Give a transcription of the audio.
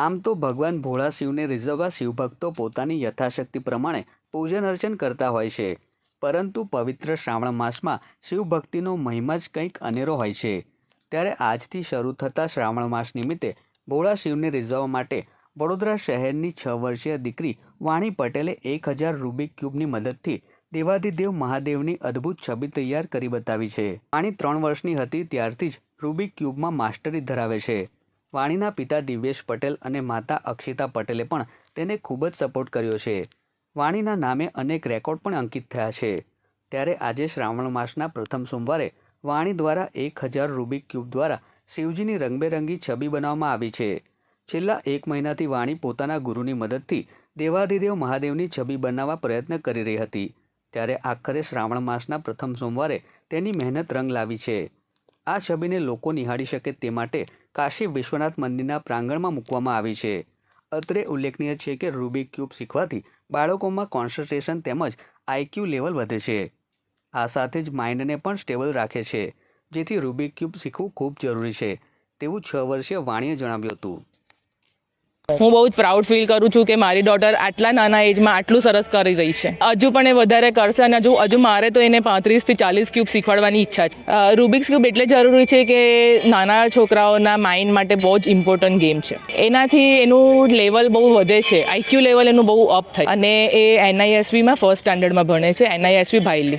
આમ તો ભગવાન ભોળા શિવને રીઝવવા શિવભક્તો પોતાની યથાશક્તિ પ્રમાણે પૂજન અર્ચન કરતા હોય છે. પરંતુ પવિત્ર શ્રાવણ માસમાં શિવભક્તિનો મહિમા જ કંઈક અનેરો હોય છે. ત્યારે આજથી શરૂ થતા શ્રાવણ માસ નિમિત્તે ભોળા શિવને રીઝવવા માટે વડોદરા શહેરની છ વર્ષીય દીકરી વાણી પટેલે એક હજાર રૂબિક ક્યુબની મદદથી દેવાધિદેવ મહાદેવની અદ્ભુત છબી તૈયાર કરી બતાવી છે. વાણી ત્રણ વર્ષની હતી ત્યારથી જ રૂબિક ક્યુબમાં માસ્ટરી ધરાવે છે. વાણીના પિતા દિવ્યેશ પટેલ અને માતા અક્ષિતા પટેલે પણ તેને ખૂબ જ સપોર્ટ કર્યો છે. વાણીના નામે અનેક રેકોર્ડ પણ અંકિત થયા છે. ત્યારે આજે શ્રાવણ માસના પ્રથમ સોમવારે વાણી દ્વારા એક હજાર રૂબિક ક્યુબ દ્વારા શિવજીની રંગબેરંગી છબી બનાવવામાં આવી છે. છેલ્લા એક મહિનાથી વાણી પોતાના ગુરુની મદદથી દેવાધિદેવ મહાદેવની છબી બનાવવા પ્રયત્ન કરી રહી હતી. ત્યારે આખરે શ્રાવણ માસના પ્રથમ સોમવારે તેની મહેનત રંગ લાવી છે. આ છબીને લોકો નિહાળી શકે તે માટે કાશી વિશ્વનાથ મંદિરના પ્રાંગણમાં મૂકવામાં આવી છે. અત્રે ઉલ્લેખનીય છે કે રૂબિક ક્યુબ શીખવાથી બાળકોમાં કોન્સન્ટ્રેશન તેમજ આઈક્યુ લેવલ વધે છે. આ સાથે જ માઇન્ડને પણ સ્ટેબલ રાખે છે. જેથી રૂબિક ક્યુબ શીખવું ખૂબ જરૂરી છે. તેવું છ વર્ષીય વાણીએ જણાવ્યું હતું. હું બહુ જ પ્રાઉડ ફીલ કરું છું કે મારી ડોટર આટલા નાના એજમાં આટલું સરસ કરી રહી છે. હજુ પણ એ વધારે કરશે અને હજુ હજુ મારે તો એને પાંત્રીસથી ચાલીસ ક્યુબ શીખવાડવાની ઈચ્છા છે. રૂબિક્સ ક્યુબ એટલે જરૂરી છે કે નાના છોકરાઓના માઇન્ડ માટે બહુ જ ઇમ્પોર્ટન્ટ ગેમ છે. એનાથી એનું લેવલ બહુ વધે છે. આઈક્યુ લેવલ એનું બહુ અપ થાય. અને એ એનઆઈએસવીમાં ફર્સ્ટ સ્ટાન્ડર્ડમાં ભણે છે. એનઆઈએસવી ભાઈલી